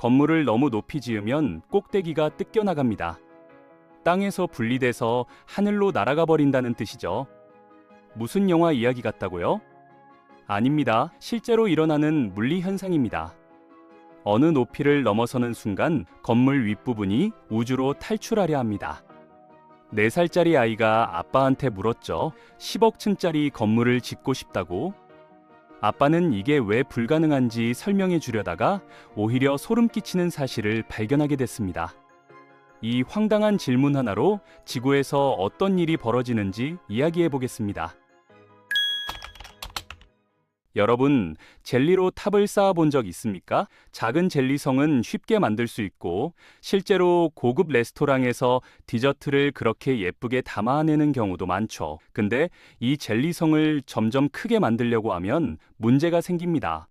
건물을 너무 높이 지으면 꼭대기가 뜯겨나갑니다. 땅에서 분리돼서 하늘로 날아가 버린다는 뜻이죠. 무슨 영화 이야기 같다고요? 아닙니다. 실제로 일어나는 물리 현상입니다. 어느 높이를 넘어서는 순간 건물 윗부분이 우주로 탈출하려 합니다. 4살짜리 아이가 아빠한테 물었죠. 10억 층짜리 건물을 짓고 싶다고. 아빠는 이게 왜 불가능한지 설명해 주려다가 오히려 소름 끼치는 사실을 발견하게 됐습니다. 이 황당한 질문 하나로 지구에서 어떤 일이 벌어지는지 이야기해 보겠습니다. 여러분, 젤리로 탑을 쌓아 본 적 있습니까? 작은 젤리성은 쉽게 만들 수 있고, 실제로 고급 레스토랑에서 디저트를 그렇게 예쁘게 담아내는 경우도 많죠. 근데 이 젤리성을 점점 크게 만들려고 하면 문제가 생깁니다.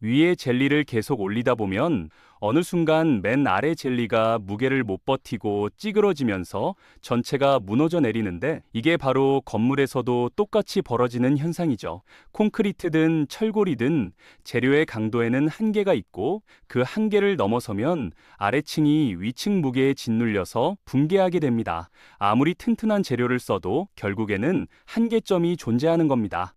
위에 젤리를 계속 올리다 보면 어느 순간 맨 아래 젤리가 무게를 못 버티고 찌그러지면서 전체가 무너져 내리는데 이게 바로 건물에서도 똑같이 벌어지는 현상이죠. 콘크리트든 철골이든 재료의 강도에는 한계가 있고 그 한계를 넘어서면 아래층이 위층 무게에 짓눌려서 붕괴하게 됩니다. 아무리 튼튼한 재료를 써도 결국에는 한계점이 존재하는 겁니다.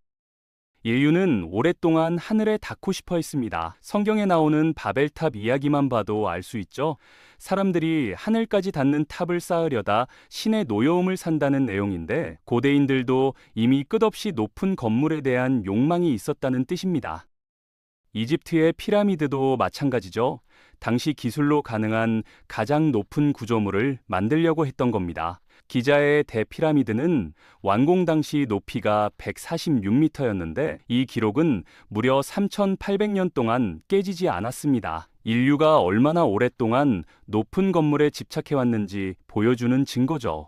인류는 오랫동안 하늘에 닿고 싶어 했습니다. 성경에 나오는 바벨탑 이야기만 봐도 알 수 있죠. 사람들이 하늘까지 닿는 탑을 쌓으려다 신의 노여움을 산다는 내용인데 고대인들도 이미 끝없이 높은 건물에 대한 욕망이 있었다는 뜻입니다. 이집트의 피라미드도 마찬가지죠. 당시 기술로 가능한 가장 높은 구조물을 만들려고 했던 겁니다. 기자의 대피라미드는 완공 당시 높이가 146m였는데 이 기록은 무려 3,800년 동안 깨지지 않았습니다. 인류가 얼마나 오랫동안 높은 건물에 집착해왔는지 보여주는 증거죠.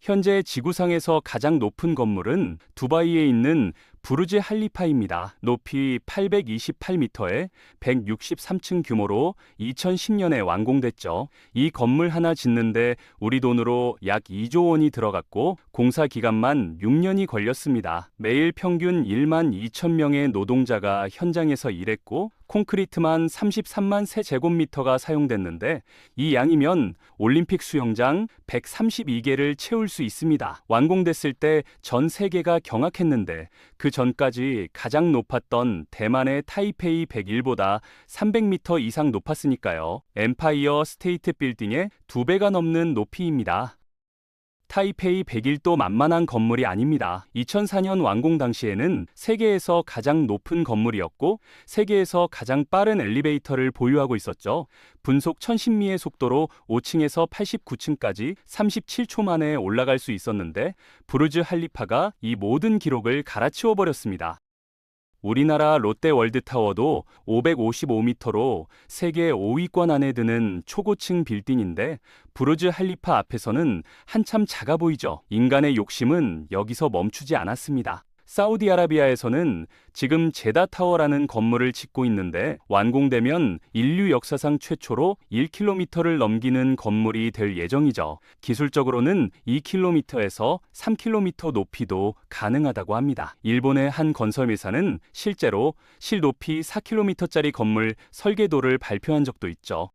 현재 지구상에서 가장 높은 건물은 두바이에 있는 부르즈 할리파입니다. 높이 828m에 163층 규모로 2010년에 완공됐죠. 이 건물 하나 짓는데 우리 돈으로 약 2조 원이 들어갔고 공사 기간만 6년이 걸렸습니다. 매일 평균 1만 2천 명의 노동자가 현장에서 일했고 콘크리트만 33만 세제곱미터가 사용됐는데 이 양이면 올림픽 수영장 132개를 채울 수 있습니다. 완공됐을 때 전 세계가 경악했는데 그 전까지 가장 높았던 대만의 타이페이 101보다 300m 이상 높았으니까요. 엠파이어 스테이트 빌딩의 두 배가 넘는 높이입니다. 타이페이 101도 만만한 건물이 아닙니다. 2004년 완공 당시에는 세계에서 가장 높은 건물이었고 세계에서 가장 빠른 엘리베이터를 보유하고 있었죠. 분속 1010미의 속도로 5층에서 89층까지 37초 만에 올라갈 수 있었는데 부르즈 할리파가 이 모든 기록을 갈아치워 버렸습니다. 우리나라 롯데월드타워도 555m로 세계 5위권 안에 드는 초고층 빌딩인데 부르즈 할리파 앞에서는 한참 작아 보이죠. 인간의 욕심은 여기서 멈추지 않았습니다. 사우디아라비아에서는 지금 제다 타워라는 건물을 짓고 있는데 완공되면 인류 역사상 최초로 1km를 넘기는 건물이 될 예정이죠. 기술적으로는 2km에서 3km 높이도 가능하다고 합니다. 일본의 한 건설회사는 실제로 실높이 4km짜리 건물 설계도를 발표한 적도 있죠.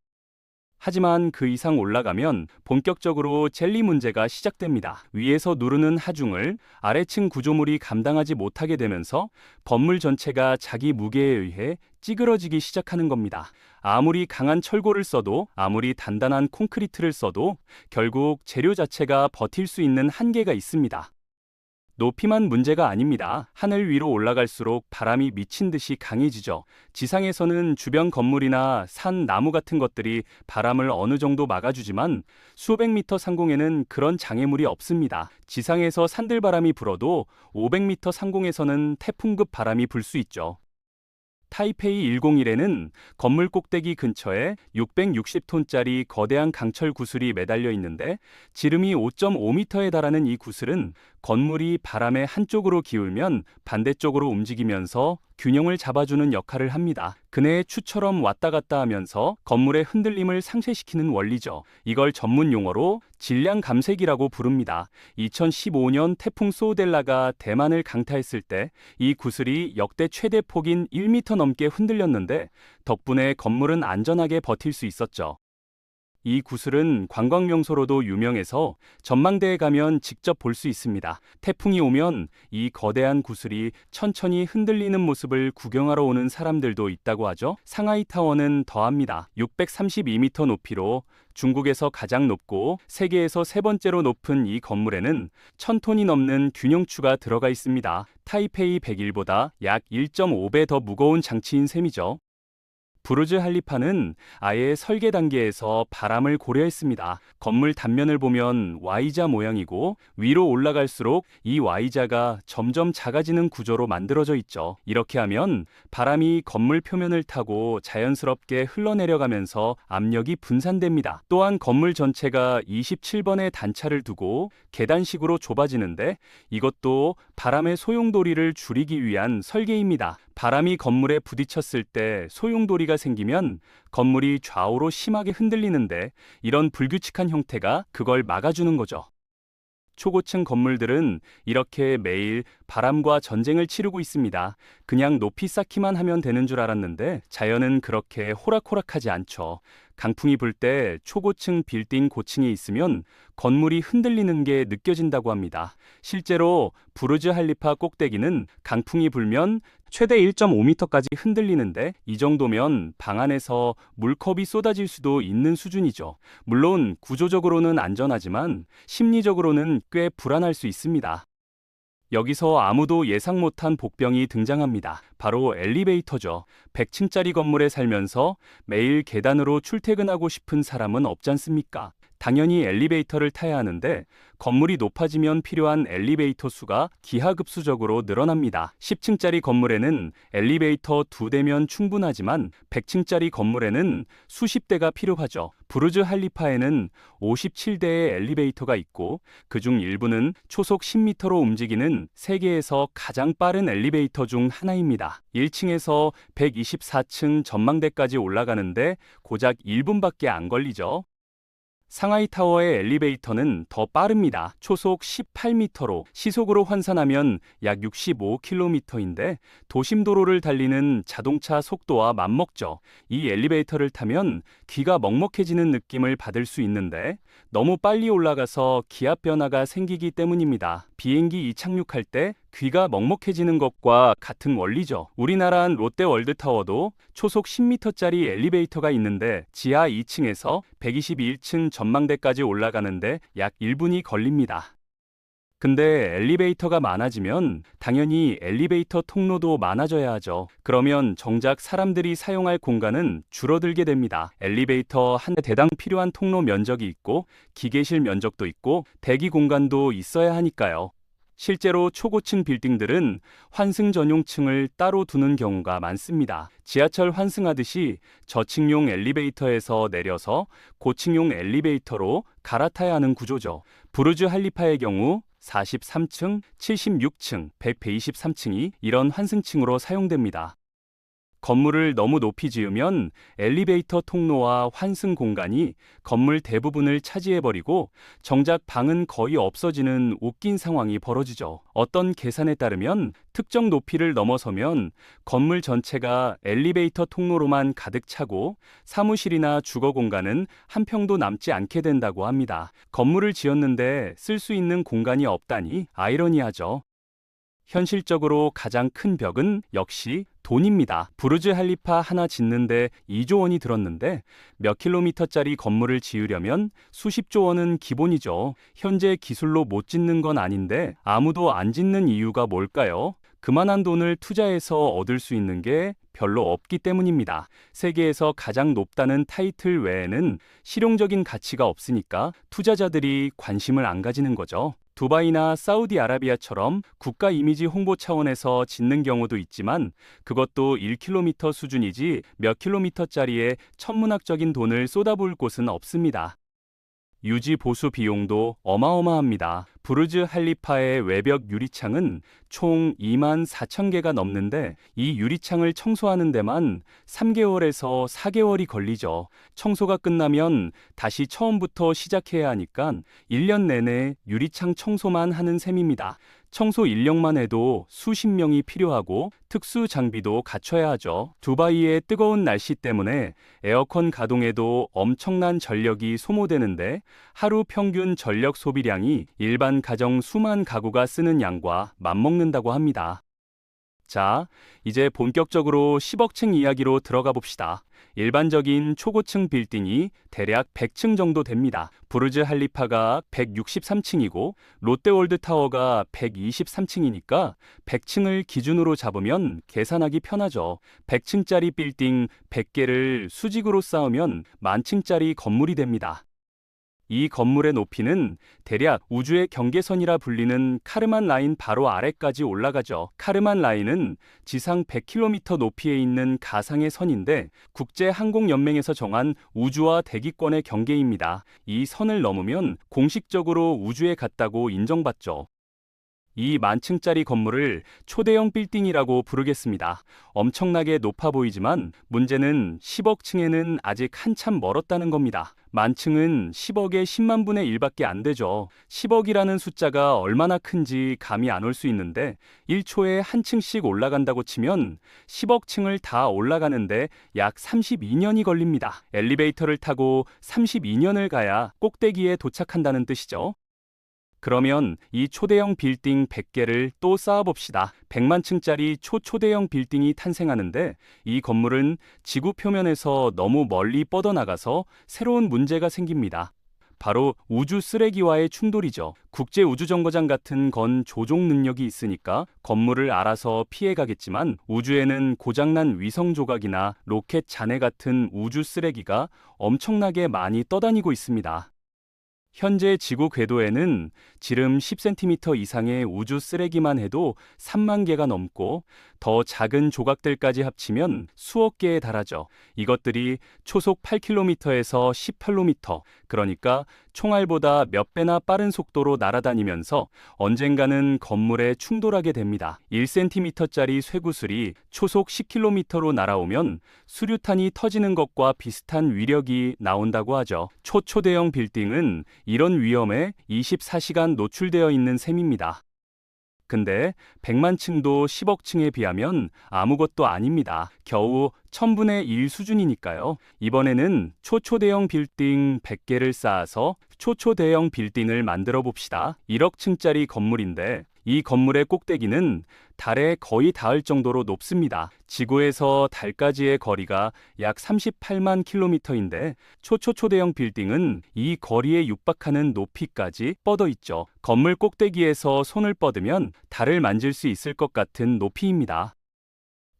하지만 그 이상 올라가면 본격적으로 젤리 문제가 시작됩니다. 위에서 누르는 하중을 아래층 구조물이 감당하지 못하게 되면서 건물 전체가 자기 무게에 의해 찌그러지기 시작하는 겁니다. 아무리 강한 철골을 써도 아무리 단단한 콘크리트를 써도 결국 재료 자체가 버틸 수 있는 한계가 있습니다. 높이만 문제가 아닙니다. 하늘 위로 올라갈수록 바람이 미친 듯이 강해지죠. 지상에서는 주변 건물이나 산, 나무 같은 것들이 바람을 어느 정도 막아주지만 수백 미터 상공에는 그런 장애물이 없습니다. 지상에서 산들바람이 불어도 500미터 상공에서는 태풍급 바람이 불 수 있죠. 타이페이 101에는 건물 꼭대기 근처에 660톤짜리 거대한 강철 구슬이 매달려 있는데 지름이 5.5m에 달하는 이 구슬은 건물이 바람의 한쪽으로 기울면 반대쪽으로 움직이면서 균형을 잡아주는 역할을 합니다. 그네의 추처럼 왔다 갔다 하면서 건물의 흔들림을 상쇄시키는 원리죠. 이걸 전문 용어로 질량 감색이라고 부릅니다. 2015년 태풍 소델라가 대만을 강타했을 때 이 구슬이 역대 최대 폭인 1m 넘게 흔들렸는데 덕분에 건물은 안전하게 버틸 수 있었죠. 이 구슬은 관광 명소로도 유명해서 전망대에 가면 직접 볼 수 있습니다. 태풍이 오면 이 거대한 구슬이 천천히 흔들리는 모습을 구경하러 오는 사람들도 있다고 하죠. 상하이 타워는 더합니다. 632m 높이로 중국에서 가장 높고 세계에서 세 번째로 높은 이 건물에는 1000톤이 넘는 균형추가 들어가 있습니다. 타이페이 101보다 약 1.5배 더 무거운 장치인 셈이죠. 부르즈 할리파는 아예 설계 단계에서 바람을 고려했습니다. 건물 단면을 보면 Y자 모양이고 위로 올라갈수록 이 Y자가 점점 작아지는 구조로 만들어져 있죠. 이렇게 하면 바람이 건물 표면을 타고 자연스럽게 흘러내려가면서 압력이 분산됩니다. 또한 건물 전체가 27번의 단차를 두고 계단식으로 좁아지는데 이것도 바람의 소용돌이를 줄이기 위한 설계입니다. 바람이 건물에 부딪혔을 때 소용돌이가 생기면 건물이 좌우로 심하게 흔들리는데 이런 불규칙한 형태가 그걸 막아주는 거죠. 초고층 건물들은 이렇게 매일 바람과 전쟁을 치르고 있습니다. 그냥 높이 쌓기만 하면 되는 줄 알았는데 자연은 그렇게 호락호락하지 않죠. 강풍이 불 때 초고층 빌딩 고층에 있으면 건물이 흔들리는 게 느껴진다고 합니다. 실제로 부르즈 할리파 꼭대기는 강풍이 불면 최대 1.5m까지 흔들리는데 이 정도면 방 안에서 물컵이 쏟아질 수도 있는 수준이죠. 물론 구조적으로는 안전하지만 심리적으로는 꽤 불안할 수 있습니다. 여기서 아무도 예상 못한 복병이 등장합니다. 바로 엘리베이터죠. 100층짜리 건물에 살면서 매일 계단으로 출퇴근하고 싶은 사람은 없지 않습니까? 당연히 엘리베이터를 타야 하는데 건물이 높아지면 필요한 엘리베이터 수가 기하급수적으로 늘어납니다. 10층짜리 건물에는 엘리베이터 두 대면 충분하지만 100층짜리 건물에는 수십 대가 필요하죠. 부르즈 할리파에는 57대의 엘리베이터가 있고 그중 일부는 초속 10m로 움직이는 세계에서 가장 빠른 엘리베이터 중 하나입니다. 1층에서 124층 전망대까지 올라가는데 고작 1분밖에 안 걸리죠. 상하이 타워의 엘리베이터는 더 빠릅니다. 초속 18m로 시속으로 환산하면 약 65km인데 도심 도로를 달리는 자동차 속도와 맞먹죠. 이 엘리베이터를 타면 귀가 먹먹해지는 느낌을 받을 수 있는데 너무 빨리 올라가서 기압 변화가 생기기 때문입니다. 비행기 이착륙할 때 귀가 먹먹해지는 것과 같은 원리죠. 우리나라 롯데 월드타워도 초속 10m짜리 엘리베이터가 있는데 지하 2층에서 121층 전망대까지 올라가는데 약 1분이 걸립니다. 근데 엘리베이터가 많아지면 당연히 엘리베이터 통로도 많아져야 하죠. 그러면 정작 사람들이 사용할 공간은 줄어들게 됩니다. 엘리베이터 한 대당 필요한 통로 면적이 있고 기계실 면적도 있고 대기 공간도 있어야 하니까요. 실제로 초고층 빌딩들은 환승 전용층을 따로 두는 경우가 많습니다. 지하철 환승하듯이 저층용 엘리베이터에서 내려서 고층용 엘리베이터로 갈아타야 하는 구조죠. 부르즈 할리파의 경우 43층, 76층, 123층이 이런 환승층으로 사용됩니다. 건물을 너무 높이 지으면 엘리베이터 통로와 환승 공간이 건물 대부분을 차지해버리고 정작 방은 거의 없어지는 웃긴 상황이 벌어지죠. 어떤 계산에 따르면 특정 높이를 넘어서면 건물 전체가 엘리베이터 통로로만 가득 차고 사무실이나 주거 공간은 한 평도 남지 않게 된다고 합니다. 건물을 지었는데 쓸 수 있는 공간이 없다니 아이러니하죠. 현실적으로 가장 큰 벽은 역시 돈입니다. 부르즈 할리파 하나 짓는데 2조 원이 들었는데 몇 킬로미터짜리 건물을 지으려면 수십조 원은 기본이죠. 현재 기술로 못 짓는 건 아닌데 아무도 안 짓는 이유가 뭘까요? 그만한 돈을 투자해서 얻을 수 있는 게 별로 없기 때문입니다. 세계에서 가장 높다는 타이틀 외에는 실용적인 가치가 없으니까 투자자들이 관심을 안 가지는 거죠. 두바이나 사우디아라비아처럼 국가 이미지 홍보 차원에서 짓는 경우도 있지만 그것도 1km 수준이지 몇 킬로미터짜리에 천문학적인 돈을 쏟아부을 곳은 없습니다. 유지 보수 비용도 어마어마합니다. 부르즈 할리파의 외벽 유리창은 총 2만 4천 개가 넘는데 이 유리창을 청소하는 데만 3개월에서 4개월이 걸리죠. 청소가 끝나면 다시 처음부터 시작해야 하니까 1년 내내 유리창 청소만 하는 셈입니다. 청소 인력만 해도 수십 명이 필요하고 특수 장비도 갖춰야 하죠. 두바이의 뜨거운 날씨 때문에 에어컨 가동에도 엄청난 전력이 소모되는데 하루 평균 전력 소비량이 일반 가정 수만 가구가 쓰는 양과 맞먹는다고 합니다. 자, 이제 본격적으로 10억층 이야기로 들어가 봅시다. 일반적인 초고층 빌딩이 대략 100층 정도 됩니다. 부르즈 할리파가 163층이고 롯데월드 타워가 123층이니까 100층을 기준으로 잡으면 계산하기 편하죠. 100층짜리 빌딩 100개를 수직으로 쌓으면 만층짜리 건물이 됩니다. 이 건물의 높이는 대략 우주의 경계선이라 불리는 카르만 라인 바로 아래까지 올라가죠. 카르만 라인은 지상 100km 높이에 있는 가상의 선인데 국제항공연맹에서 정한 우주와 대기권의 경계입니다. 이 선을 넘으면 공식적으로 우주에 갔다고 인정받죠. 이 만층짜리 건물을 초대형 빌딩이라고 부르겠습니다. 엄청나게 높아 보이지만 문제는 10억 층에는 아직 한참 멀었다는 겁니다. 만층은 10억의 10만 분의 1밖에 안 되죠. 10억이라는 숫자가 얼마나 큰지 감이 안 올 수 있는데 1초에 한 층씩 올라간다고 치면 10억 층을 다 올라가는데 약 32년이 걸립니다. 엘리베이터를 타고 32년을 가야 꼭대기에 도착한다는 뜻이죠. 그러면 이 초대형 빌딩 100개를 또 쌓아봅시다. 100만 층짜리 초초대형 빌딩이 탄생하는데 이 건물은 지구 표면에서 너무 멀리 뻗어나가서 새로운 문제가 생깁니다. 바로 우주 쓰레기와의 충돌이죠. 국제 우주정거장 같은 건 조종 능력이 있으니까 건물을 알아서 피해가겠지만 우주에는 고장난 위성 조각이나 로켓 잔해 같은 우주 쓰레기가 엄청나게 많이 떠다니고 있습니다. 현재 지구 궤도에는 지름 10cm 이상의 우주 쓰레기만 해도 3만 개가 넘고 더 작은 조각들까지 합치면 수억 개에 달하죠. 이것들이 초속 8km에서 18km, 그러니까 총알보다 몇 배나 빠른 속도로 날아다니면서 언젠가는 건물에 충돌하게 됩니다. 1cm짜리 쇠구슬이 초속 10km로 날아오면 수류탄이 터지는 것과 비슷한 위력이 나온다고 하죠. 초초대형 빌딩은 이런 위험에 24시간 노출되어 있는 셈입니다. 근데 100만 층도 10억 층에 비하면 아무것도 아닙니다. 겨우 1000분의 1 수준이니까요. 이번에는 초초대형 빌딩 100개를 쌓아서 초초 대형 빌딩을 만들어 봅시다. 1억 층짜리 건물인데 이 건물의 꼭대기는 달에 거의 닿을 정도로 높습니다. 지구에서 달까지의 거리가 약 38만 킬로미터인데 초초초대형 빌딩은 이 거리에 육박하는 높이까지 뻗어 있죠. 건물 꼭대기에서 손을 뻗으면 달을 만질 수 있을 것 같은 높이입니다.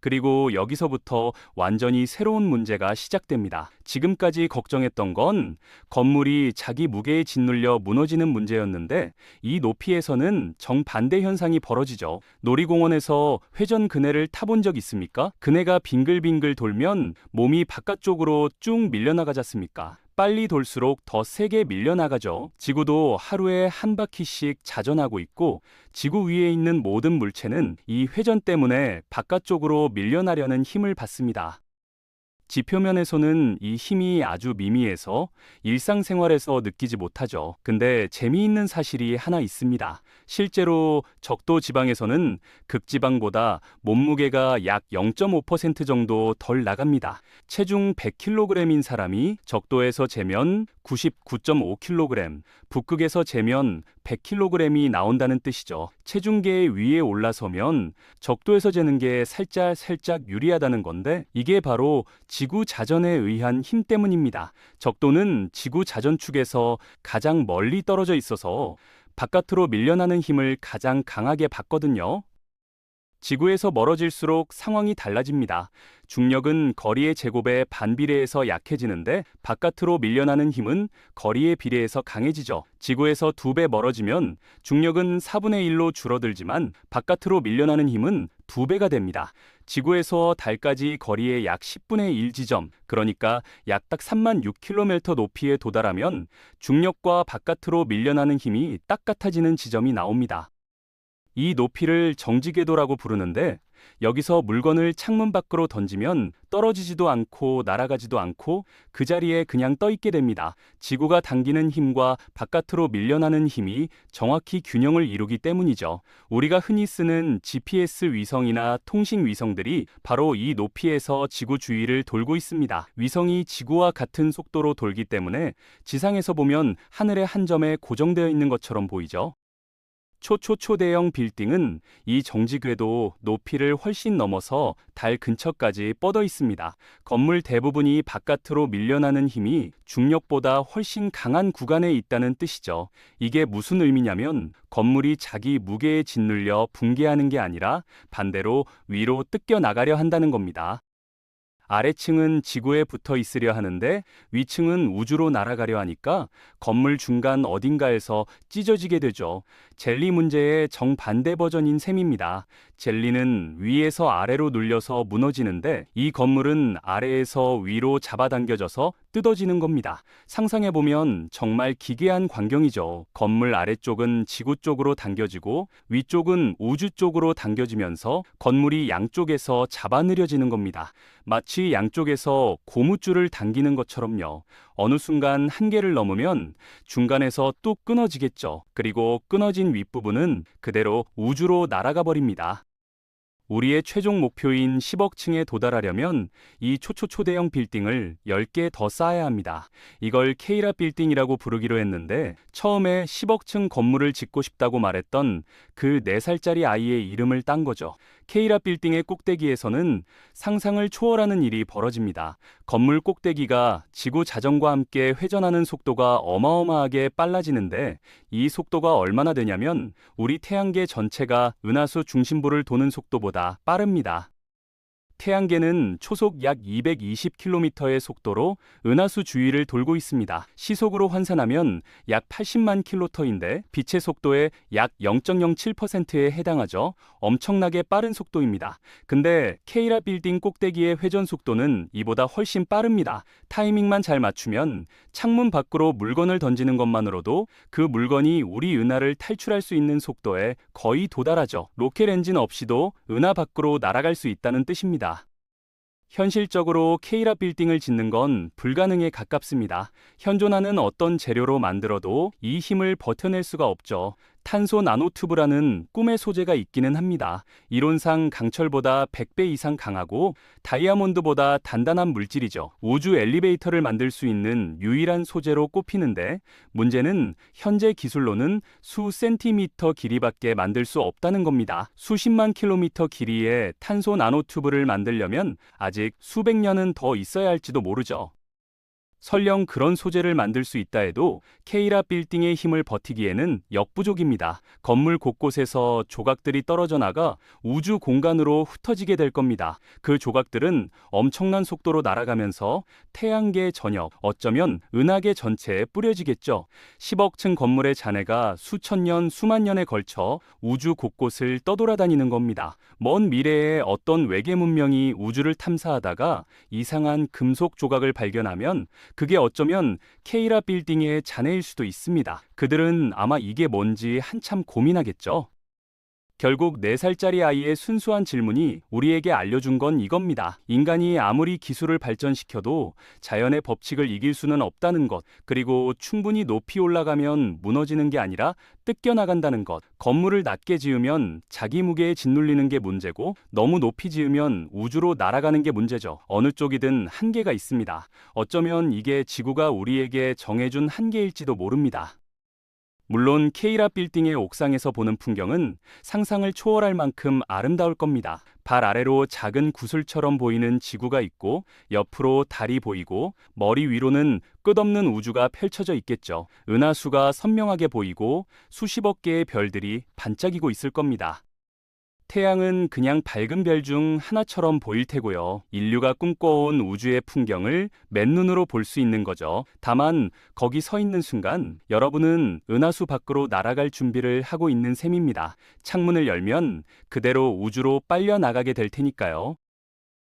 그리고 여기서부터 완전히 새로운 문제가 시작됩니다. 지금까지 걱정했던 건 건물이 자기 무게에 짓눌려 무너지는 문제였는데 이 높이에서는 정반대 현상이 벌어지죠. 놀이공원에서 회전 그네를 타본 적 있습니까? 그네가 빙글빙글 돌면 몸이 바깥쪽으로 쭉 밀려나가지 않습니까? 빨리 돌수록 더 세게 밀려나가죠. 지구도 하루에 한 바퀴씩 자전하고 있고 지구 위에 있는 모든 물체는 이 회전 때문에 바깥쪽으로 밀려나려는 힘을 받습니다. 지표면에서는 이 힘이 아주 미미해서 일상생활에서 느끼지 못하죠. 근데 재미있는 사실이 하나 있습니다. 실제로 적도 지방에서는 극지방보다 몸무게가 약 0.5% 정도 덜 나갑니다. 체중 100kg인 사람이 적도에서 재면 99.5kg, 북극에서 재면 100kg이 나온다는 뜻이죠. 체중계 위에 올라서면 적도에서 재는 게 살짝 살짝 유리하다는 건데 이게 바로 지구 자전에 의한 힘 때문입니다. 적도는 지구 자전축에서 가장 멀리 떨어져 있어서 바깥으로 밀려나는 힘을 가장 강하게 받거든요. 지구에서 멀어질수록 상황이 달라집니다. 중력은 거리의 제곱에 반비례해서 약해지는데 바깥으로 밀려나는 힘은 거리에 비례해서 강해지죠. 지구에서 두 배 멀어지면 중력은 4분의 1로 줄어들지만 바깥으로 밀려나는 힘은 두 배가 됩니다. 지구에서 달까지 거리의 약 10분의 1 지점, 그러니까 약 딱 3만 6km 높이에 도달하면 중력과 바깥으로 밀려나는 힘이 딱 같아지는 지점이 나옵니다. 이 높이를 정지궤도라고 부르는데 여기서 물건을 창문 밖으로 던지면 떨어지지도 않고 날아가지도 않고 그 자리에 그냥 떠 있게 됩니다. 지구가 당기는 힘과 바깥으로 밀려나는 힘이 정확히 균형을 이루기 때문이죠. 우리가 흔히 쓰는 GPS 위성이나 통신 위성들이 바로 이 높이에서 지구 주위를 돌고 있습니다. 위성이 지구와 같은 속도로 돌기 때문에 지상에서 보면 하늘의 한 점에 고정되어 있는 것처럼 보이죠. 초초초대형 빌딩은 이 정지궤도 높이를 훨씬 넘어서 달 근처까지 뻗어 있습니다. 건물 대부분이 바깥으로 밀려나는 힘이 중력보다 훨씬 강한 구간에 있다는 뜻이죠. 이게 무슨 의미냐면 건물이 자기 무게에 짓눌려 붕괴하는 게 아니라 반대로 위로 뜯겨 나가려 한다는 겁니다. 아래층은 지구에 붙어 있으려 하는데 위층은 우주로 날아가려 하니까 건물 중간 어딘가에서 찢어지게 되죠. 젤리 문제의 정반대 버전인 셈입니다. 젤리는 위에서 아래로 눌려서 무너지는데 이 건물은 아래에서 위로 잡아당겨져서 뜯어지는 겁니다. 상상해보면 정말 기괴한 광경이죠. 건물 아래쪽은 지구 쪽으로 당겨지고 위쪽은 우주 쪽으로 당겨지면서 건물이 양쪽에서 잡아느려지는 겁니다. 마치 양쪽에서 고무줄을 당기는 것처럼요. 어느 순간 한계를 넘으면 중간에서 뚝 끊어지겠죠. 그리고 끊어진 윗부분은 그대로 우주로 날아가 버립니다. 우리의 최종 목표인 10억 층에 도달하려면 이 초초초대형 빌딩을 10개 더 쌓아야 합니다. 이걸 케이라 빌딩이라고 부르기로 했는데 처음에 10억 층 건물을 짓고 싶다고 말했던 그 4살짜리 아이의 이름을 딴 거죠. 케이라 빌딩의 꼭대기에서는 상상을 초월하는 일이 벌어집니다. 건물 꼭대기가 지구 자전과 함께 회전하는 속도가 어마어마하게 빨라지는데 이 속도가 얼마나 되냐면 우리 태양계 전체가 은하수 중심부를 도는 속도보다 빠릅니다. 태양계는 초속 약 220km의 속도로 은하수 주위를 돌고 있습니다. 시속으로 환산하면 약 80만 킬로터인데 빛의 속도의 약 0.07%에 해당하죠. 엄청나게 빠른 속도입니다. 근데 케이라 빌딩 꼭대기의 회전 속도는 이보다 훨씬 빠릅니다. 타이밍만 잘 맞추면 창문 밖으로 물건을 던지는 것만으로도 그 물건이 우리 은하를 탈출할 수 있는 속도에 거의 도달하죠. 로켓 엔진 없이도 은하 밖으로 날아갈 수 있다는 뜻입니다. 현실적으로 케이라 빌딩을 짓는 건 불가능에 가깝습니다. 현존하는 어떤 재료로 만들어도 이 힘을 버텨낼 수가 없죠. 탄소 나노튜브라는 꿈의 소재가 있기는 합니다. 이론상 강철보다 100배 이상 강하고 다이아몬드보다 단단한 물질이죠. 우주 엘리베이터를 만들 수 있는 유일한 소재로 꼽히는데 문제는 현재 기술로는 수 센티미터 길이밖에 만들 수 없다는 겁니다. 수십만 킬로미터 길이의 탄소 나노튜브를 만들려면 아직 수백 년은 더 있어야 할지도 모르죠. 설령 그런 소재를 만들 수 있다 해도 케이라 빌딩의 힘을 버티기에는 역부족입니다. 건물 곳곳에서 조각들이 떨어져 나가 우주 공간으로 흩어지게 될 겁니다. 그 조각들은 엄청난 속도로 날아가면서 태양계 전역, 어쩌면 은하계 전체에 뿌려지겠죠. 10억 층 건물의 잔해가 수천 년, 수만 년에 걸쳐 우주 곳곳을 떠돌아다니는 겁니다. 먼 미래에 어떤 외계 문명이 우주를 탐사하다가 이상한 금속 조각을 발견하면 그게 어쩌면 케이라 빌딩의 잔해일 수도 있습니다. 그들은 아마 이게 뭔지 한참 고민하겠죠. 결국 4살짜리 아이의 순수한 질문이 우리에게 알려준 건 이겁니다. 인간이 아무리 기술을 발전시켜도 자연의 법칙을 이길 수는 없다는 것, 그리고 충분히 높이 올라가면 무너지는 게 아니라 뜯겨나간다는 것, 건물을 낮게 지으면 자기 무게에 짓눌리는 게 문제고 너무 높이 지으면 우주로 날아가는 게 문제죠. 어느 쪽이든 한계가 있습니다. 어쩌면 이게 지구가 우리에게 정해준 한계일지도 모릅니다. 물론 케이라 빌딩의 옥상에서 보는 풍경은 상상을 초월할 만큼 아름다울 겁니다. 발 아래로 작은 구슬처럼 보이는 지구가 있고 옆으로 달이 보이고 머리 위로는 끝없는 우주가 펼쳐져 있겠죠. 은하수가 선명하게 보이고 수십억 개의 별들이 반짝이고 있을 겁니다. 태양은 그냥 밝은 별 중 하나처럼 보일 테고요. 인류가 꿈꿔온 우주의 풍경을 맨눈으로 볼 수 있는 거죠. 다만 거기 서 있는 순간 여러분은 은하수 밖으로 날아갈 준비를 하고 있는 셈입니다. 창문을 열면 그대로 우주로 빨려 나가게 될 테니까요.